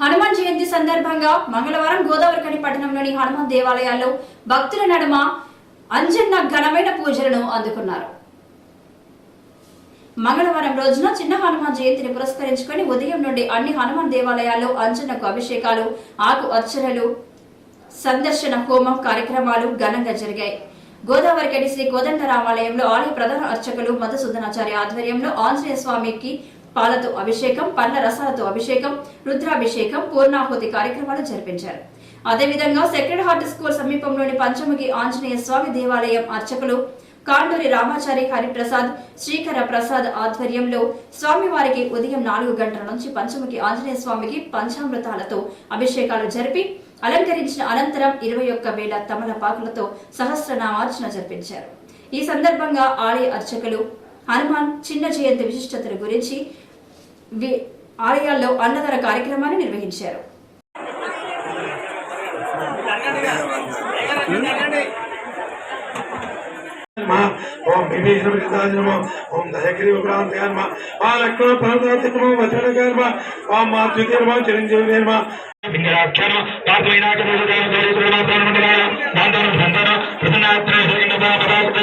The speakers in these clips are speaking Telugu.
హనుమాన్ జయంతి సందర్భంగా మంగళవారం గోదావరికని పట్టణంలోని హనుమాన్ దేవాలయాల్లో భక్తుల నడుమ అంజన్న ఘనమైన పూజలను అందుకున్నారు. మంగళవారం రోజున చిన్న హనుమాన్ జయంతిని పురస్కరించుకొని ఉదయం నుండి అన్ని హనుమాన్ దేవాలయాల్లో అంజన్నకు అభిషేకాలు ఆకు అర్చనలు సందర్శన హోమం కార్యక్రమాలు ఘనంగా జరిగాయి. గోదావరికడి శ్రీ కోదండరామాలయంలో ఆలయ ప్రధాన అర్చకులు మధుసూదనాచార్య ఆధ్వర్యంలో ఆంజనేయ స్వామికి పాలతో అభిషేకం పండ్ల రసాలతో అభిషేకం రుద్రాభిషేకం పూర్ణాహుతి కార్యక్రమాలు జరిపించారు. అదేవిధంగా సెక్రెడ్ హార్ట్ స్కూల్ సమీపంలోని పంచముఖి ఆంజనేయ స్వామి దేవాలయం అర్చకులు కాండూరి రామాచారి హరిప్రసాద్ శ్రీకర ప్రసాద్ ఆధ్వర్యంలో స్వామివారికి ఉదయం నాలుగు గంటల నుంచి పంచముఖి ఆంజనేయ స్వామికి పంచామృతాలతో అభిషేకాలు జరిపి అలంకరించిన అనంతరం ఇరవై ఒక్క వేల తమలపాకులతో సహస్రనామార్చన జరిపించారు. ఈ సందర్భంగా ఆలయ అర్చకులు హనుమాన్ చిన్న జయంతి విశిష్టతల గురించి ఆలయాల్లో అన్నదాన కార్యక్రమాన్ని నిర్వహించారు. ఓం విభీషణ నమ. ఓం నమ. ఆ లక్ష్మణ పరదాతికమ వచన కర్మ ఓం మా ద్వితీయ చిరంజీవి నిర్మ సంతాన పదార్థ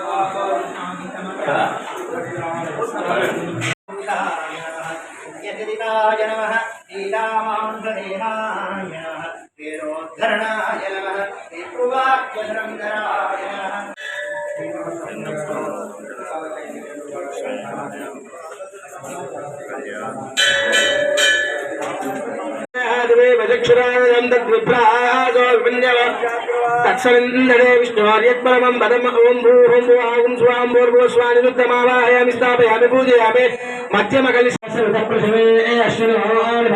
వీరోద్ధరణాయ నమః. శ్రీకువాక్యధరంధరాయ నమః. విష్ణువార్యత్పరమం పదం ఓం భూ ఓం భూ ఆగుం స్వాం భూర్భువ రుద్రమావాహయామి స్థాపయామి పూజయామి. మధ్యమ అశ్విని భగవాన్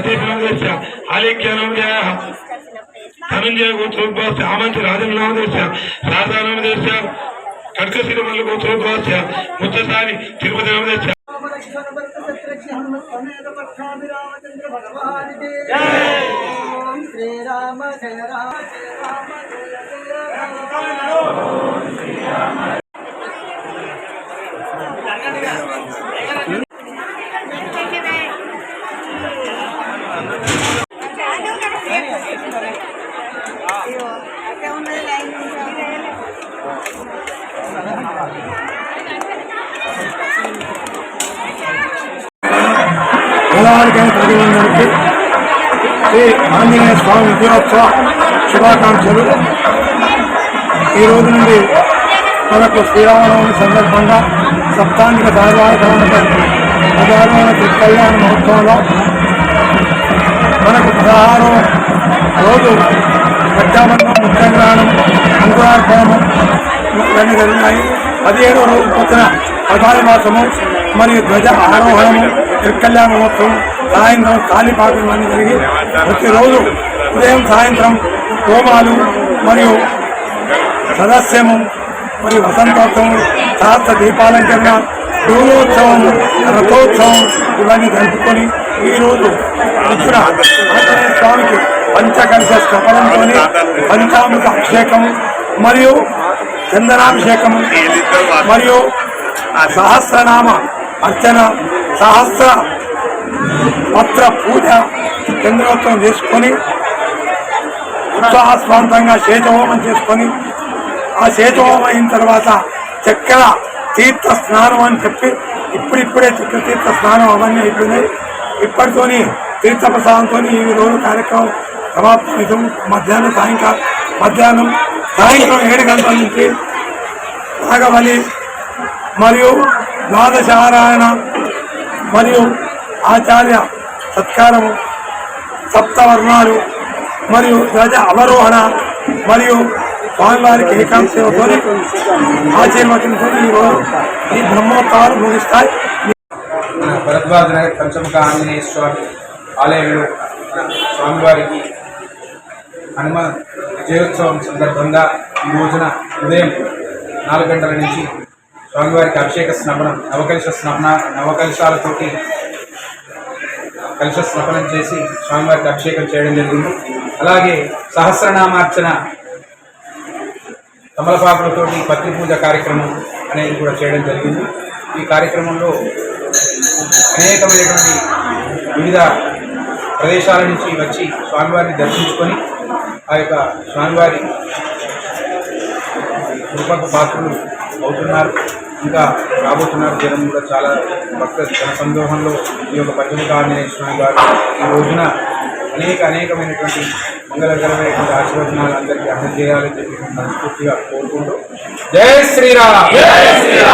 భారత్య సతీనామదేశ ఆలేఖ్యానామదేయ ధనంజయ గోత్రోద్భాస్య ఆమంతి రాజనామదేశ శారదానామదేశ కర్కశిరమల్లి గోత్రోద్భాస్య ముత్తసాని తిరుపతి నామదేశ శ్రీరామ జయ రామ జయ రామ జయ జయ రామ గోదావరికైన ప్రజలందరికీ శ్రీ ఆంజనేయ స్వామి విజయోత్సవ శుభాకాంక్షలు. ఈ రోజు నుండి మనకు శ్రీరామనవమి సందర్భంగా సప్తాంగిక ధారావాహిక ప్రధానమైన కళ్యాణ మహోత్సవంలో మనకు పదహారు రోజు ప్రత్యాబంధం ముఖ్యంగానం అంకురార్పణము ఇవన్నీ జరిగినాయి. పదిహేడో రోజు పొద్దున ప్రధాన మాసము మరియు ధ్వజ ఆరోహణము తిరుకల్యాణ మహోత్సవం సాయంత్రం కాళీపాకం అన్ని జరిగి ప్రతిరోజు ఉదయం సాయంత్రం హోమాలు మరియు సదస్యము మరియు వసంతోత్సవం సహస్ర దీపాలంకరణ డోలోత్సవం రథోత్సవం ఇవన్నీ జరుపుకొని ఈరోజు ఇక్కడ ఆంజనేయ స్వామికి పంచకంఠ స్థపనంతో పంచామృత అభిషేకం మరియు చందనాభిషేకం మరియు సహస్రనామ అర్చన సహస్ర పత్ర పూజ చంద్రోత్సవం చేసుకొని ఉత్సాహస్వంతంగా శేతహోమం చేసుకొని ఆ శేతహోమం అయిన తర్వాత చక్కెర తీర్థ స్నానం అని చెప్పి ఇప్పుడిప్పుడే చక్కెర తీర్థ స్నానం అవన్నీ అయిపోయినాయి. ఇప్పటితోని తీర్థ ప్రసాదంతో ఈ రోజు కార్యక్రమం సమాప్తం మధ్యాహ్నం సాయంకాలం మధ్యాహ్నం సాయంత్రం ఏడు గంటల నుంచి నాగబలి మరియు ద్వాదశారాయణ మరియు ఆచార్య సత్కారము సప్తవర్ణాలు మరియు ధ్వజ అవరోహణ మరియు స్వామివారికి ఏకాంశంతో ఆశీర్వచనంతో ఈరోజు ఈ బ్రహ్మోత్సవాలు ముగిస్తాయి. భరద్వాజ నగర్ పంచముఖ ఆంజనేయ స్వామి ఆలయంలో స్వామివారికి హనుమ విజయోత్సవం సందర్భంగా ఈ రోజున ఉదయం నాలుగు గంటల నుంచి స్వామివారికి అభిషేక స్నపనం నవకలిష స్నపన నవకలశాలతోటి కలిష స్నపనం చేసి స్వామివారికి అభిషేకం చేయడం జరిగింది. అలాగే సహస్రనామార్చన తమలపాకులతోటి పత్రి పూజ కార్యక్రమం అనేది కూడా చేయడం జరిగింది. ఈ కార్యక్రమంలో అనేకమైనటువంటి వివిధ ప్రదేశాల నుంచి వచ్చి స్వామివారిని దర్శించుకొని ఆ యొక్క స్వామివారి కృపకు పాత్రలు అవుతున్నారు. ఇంకా రాబోతున్నారు జనం కూడా చాలా భక్త జన సందోహంలో ఈ యొక్క పంచముఖ ఆంజనేయ స్వామి గారు ఈ రోజున అనేక అనేకమైనటువంటి మంగళకరమైనటువంటి ఆశీర్వచనాలు అందరికీ అందజేయాలని చెప్పి మనస్ఫూర్తిగా కోరుకుంటూ. జయ శ్రీరామ్!